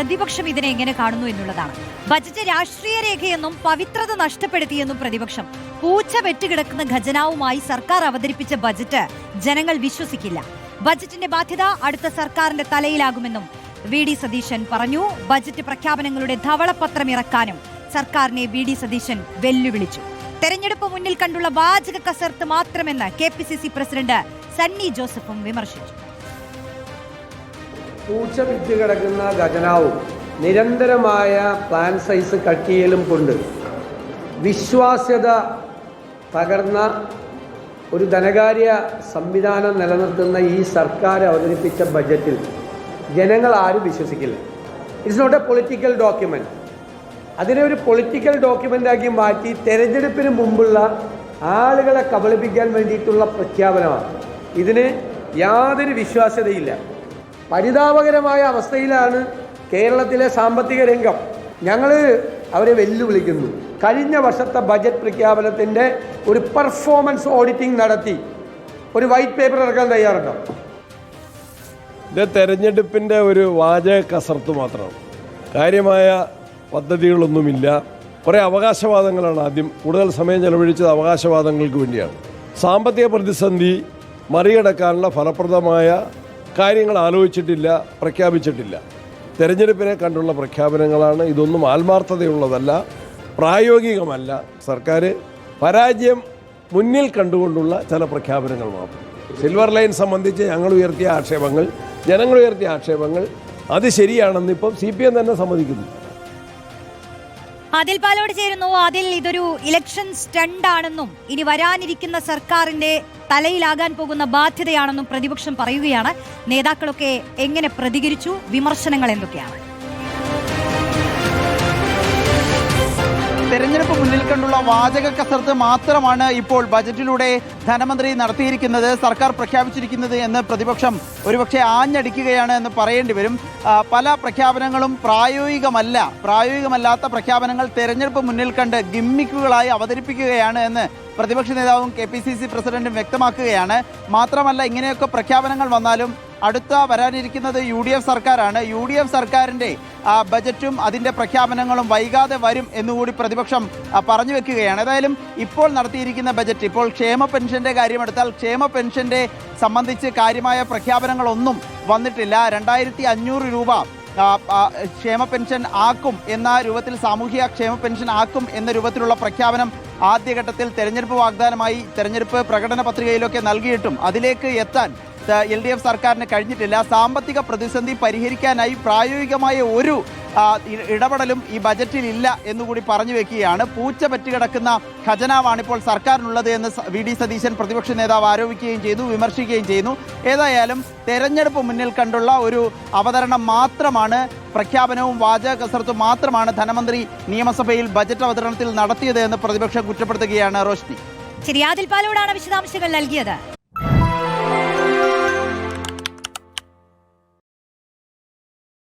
പ്രതിപക്ഷം ഇതിനെ എങ്ങനെ കാണുന്നു എന്നുള്ളതാണ്. ബജറ്റ് രാഷ്ട്രീയ രേഖയെന്നും പവിത്രത നഷ്ടപ്പെടുത്തിയെന്നും പ്രതിപക്ഷം പൂച്ച വെട്ടുകിടക്കുന്ന ഖജനാവുമായി സർക്കാർ അവതരിപ്പിച്ച ബജറ്റ് ജനങ്ങൾ വിശ്വസിക്കില്ല. ബജറ്റിന്റെ ബാധ്യത അടുത്ത സർക്കാരിന്റെ തലയിലാകുമെന്നും വി ഡി സതീശൻ പറഞ്ഞു. ബജറ്റ് പ്രഖ്യാപനങ്ങളുടെ ധവളപത്രം ഇറക്കാനും സർക്കാരിനെ വി ഡി സതീശൻ വെല്ലുവിളിച്ചു. തെരഞ്ഞെടുപ്പ് മുന്നിൽ കണ്ടുള്ള വാചക കസർത്ത് മാത്രമെന്ന് K P C C president Sunny ജോസഫും വിമർശിച്ചു. പൂച്ച വിറ്റ് കിടക്കുന്ന ഖജനാവും. നിരന്തരമായ പ്ലാൻ സൈസ് കട്ടിയലും കൊണ്ട് വിശ്വാസ്യത തകർന്ന ഒരു ധനകാര്യ സംവിധാനം നിലനിർത്തുന്ന ഈ സർക്കാർ അവതരിപ്പിച്ച ബജറ്റിൽ ജനങ്ങൾ ആരും വിശ്വസിക്കില്ല. It's not a political document അതിനെ ഒരു പൊളിറ്റിക്കൽ ഡോക്യുമെന്റാക്കി മാറ്റി തെരഞ്ഞെടുപ്പിന് മുമ്പുള്ള ആളുകളെ കബളിപ്പിക്കാൻ വേണ്ടിയിട്ടുള്ള പ്രഖ്യാപനമാണ്. ഇതിന് യാതൊരു വിശ്വാസ്യതയില്ല. പരിതാപകരമായ അവസ്ഥയിലാണ് കേരളത്തിലെ സാമ്പത്തിക രംഗം. ഞങ്ങൾ അവരെ വെല്ലുവിളിക്കുന്നു. കഴിഞ്ഞ വർഷത്തെ ബജറ്റ് പ്രഖ്യാപനത്തിന്റെ ഒരു പെർഫോമൻസ് ഓഡിറ്റിംഗ് നടത്തി. ഒരു വൈറ്റ് പേപ്പർ ഇറക്കാൻ തയ്യാറുണ്ടോ? ഇത് തെരഞ്ഞെടുപ്പിന്റെ ഒരു വാചക കസർത്ത് മാത്രമാണ് കാര്യമായ പദ്ധതികളൊന്നുമില്ല. കുറേ അവകാശവാദങ്ങളാണ് ആദ്യം. കൂടുതൽ സമയം ചെലവഴിച്ചത് അവകാശവാദങ്ങൾക്ക് വേണ്ടിയാണ്. സാമ്പത്തിക പ്രതിസന്ധി മറികടക്കാനുള്ള ഫലപ്രദമായ കാര്യങ്ങൾ ആലോചിച്ചിട്ടില്ല പ്രഖ്യാപിച്ചിട്ടില്ല. തെരഞ്ഞെടുപ്പിനെ കണ്ടുള്ള പ്രഖ്യാപനങ്ങളാണ് ഇതൊന്നും ആത്മാർത്ഥതയുള്ളതല്ല പ്രായോഗികമല്ല. സർക്കാർ പരാജയം മുന്നിൽ കണ്ടുകൊണ്ടുള്ള ചില പ്രഖ്യാപനങ്ങൾ മാത്രം. സിൽവർ ലൈൻ സംബന്ധിച്ച് ഞങ്ങൾ ഉയർത്തിയ ആക്ഷേപങ്ങൾ ജനങ്ങൾ ഉയർത്തിയ ആക്ഷേപങ്ങൾ അത് ശരിയാണെന്ന് ഇപ്പം സി പി എം തന്നെ സമ്മതിക്കുന്നു. അതിൽ പാലോട് ചേരുന്നു. അതിൽ ഇതൊരു ഇലക്ഷൻ സ്റ്റണ്ട് ആണെന്നും ഇനി വരാനിരിക്കുന്ന സർക്കാരിന്റെ തലയിലാകാൻ പോകുന്ന ബാധ്യതയാണെന്നും പ്രതിപക്ഷം പറയുകയാണ്. നേതാക്കളൊക്കെ എങ്ങനെ പ്രതികരിച്ചു? വിമർശനങ്ങൾ എന്തൊക്കെയാണ്? തെരഞ്ഞെടുപ്പ് മുന്നിൽ കണ്ടുള്ള വാചക കസർത്ത് മാത്രമാണ് ഇപ്പോൾ ബജറ്റിലൂടെ ധനമന്ത്രി നടത്തിയിരിക്കുന്നത് സർക്കാർ പ്രഖ്യാപിച്ചിരിക്കുന്നത് എന്ന് പ്രതിപക്ഷം ഒരുപക്ഷെ ആഞ്ഞടിക്കുകയാണ് എന്ന് പറയേണ്ടി വരും. പല പ്രഖ്യാപനങ്ങളും പ്രായോഗികമല്ല പ്രായോഗികമല്ലാത്ത പ്രഖ്യാപനങ്ങൾ തെരഞ്ഞെടുപ്പ് മുന്നിൽ കണ്ട് ഗിമ്മിക്കുകളായി അവതരിപ്പിക്കുകയാണ് എന്ന് പ്രതിപക്ഷ നേതാവും കെ പി സി സി പ്രസിഡന്റും വ്യക്തമാക്കുകയാണ്. മാത്രമല്ല ഇങ്ങനെയൊക്കെ പ്രഖ്യാപനങ്ങൾ വന്നാലും അടുത്ത വരാനിരിക്കുന്നത് യു ഡി എഫ് സർക്കാരാണ്. യു ഡി എഫ് സർക്കാരിന്റെ ബജറ്റും അതിന്റെ പ്രഖ്യാപനങ്ങളും വൈകാതെ വരും എന്നുകൂടി പ്രതിപക്ഷം പറഞ്ഞു വെക്കുകയാണ്. ഏതായാലും ഇപ്പോൾ നടത്തിയിരിക്കുന്ന ബജറ്റ് ഇപ്പോൾ ക്ഷേമ പെൻഷന്റെ കാര്യമെടുത്താൽ ക്ഷേമ പെൻഷന്റെ സംബന്ധിച്ച് കാര്യമായ പ്രഖ്യാപനങ്ങളൊന്നും വന്നിട്ടില്ല. രണ്ടായിരത്തി അഞ്ഞൂറ് രൂപ ക്ഷേമ പെൻഷൻ ആക്കും എന്ന രൂപത്തിൽ സാമൂഹിക ക്ഷേമ പെൻഷൻ ആക്കും എന്ന രൂപത്തിലുള്ള പ്രഖ്യാപനം ആദ്യഘട്ടത്തിൽ തെരഞ്ഞെടുപ്പ് വാഗ്ദാനമായി തെരഞ്ഞെടുപ്പ് പ്രകടന പത്രികയിലൊക്കെ നൽകിയിട്ടും അതിലേക്ക് എത്താൻ എൽ ഡി എഫ് സർക്കാരിന് കഴിഞ്ഞിട്ടില്ല. സാമ്പത്തിക പ്രതിസന്ധി പരിഹരിക്കാനായി പ്രായോഗികമായ ഒരു ഇടപെടലും ഈ ബജറ്റിൽ ഇല്ല എന്നുകൂടി പറഞ്ഞു വെക്കുകയാണ്. പൂച്ച പറ്റുകിടക്കുന്ന ഖജനാവാണ് ഇപ്പോൾ സർക്കാരിനുള്ളത് എന്ന് വി ഡി സതീശൻ പ്രതിപക്ഷ നേതാവ് ആരോപിക്കുകയും ചെയ്തു വിമർശിക്കുകയും ചെയ്യുന്നു. ഏതായാലും തെരഞ്ഞെടുപ്പ് മുന്നിൽ കണ്ടുള്ള ഒരു അവതരണം മാത്രമാണ് പ്രഖ്യാപനവും വാചക കസർത്തും മാത്രമാണ് ധനമന്ത്രി നിയമസഭയിൽ ബജറ്റ് അവതരണത്തിൽ നടത്തിയത് എന്ന് പ്രതിപക്ഷം കുറ്റപ്പെടുത്തുകയാണ് റോഷ്നി. ശരി ആദിൽ പാലോടാണ് വിശദാംശങ്ങൾ നൽകിയത്.